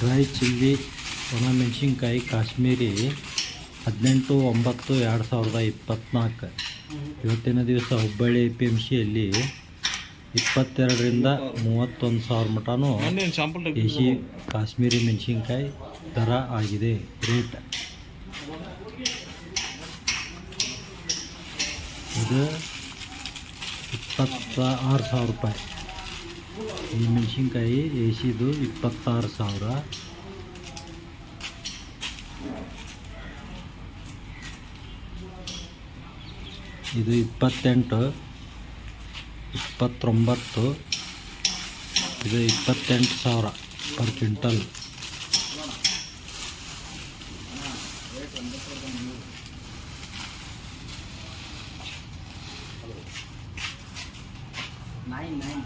Dry chilli ಒಣಮೆಣಸಿನ್ಕಾಯಿ Kashmiri ಹದಿನೆಂಟು, ಒಂಬತ್ತು, ಎರಡು ಸಾವಿರದ ಇಪ್ಪತ್ತ್ನಾಲ್ಕು ಇವತ್ತಿನ ದಿವಸ ಹುಬ್ಬಳ್ಳಿ ಪಿ ಎಂ ಸಿಯಲ್ಲಿ ಇಪ್ಪತ್ತೆರಡರಿಂದ ಮೂವತ್ತೊಂದು ಸಾವಿರ ಮಟನೂ ದೇಶಿ ಕಾಶ್ಮೀರಿ ಮೆಣಸಿನ್ಕಾಯಿ ದರ ಆಗಿದೆ, ರೇಟ್. ಇದು ಇಪ್ಪತ್ತ ಆರು ಸಾವಿರ ರೂಪಾಯಿ. ಈ ಮೆಣಸಿನ್ಕಾಯಿ ಎಸಿದು ಇಪ್ಪತ್ತಾರು ಸಾವಿರ. ಇದು ಇಪ್ಪತ್ತೆಂಟು, ಇಪ್ಪತ್ತೊಂಬತ್ತು, ಇದು ಇಪ್ಪತ್ತೆಂಟು ಸಾವಿರ ಪರ್ ಕ್ವಿಂಟಲ್. Nine nine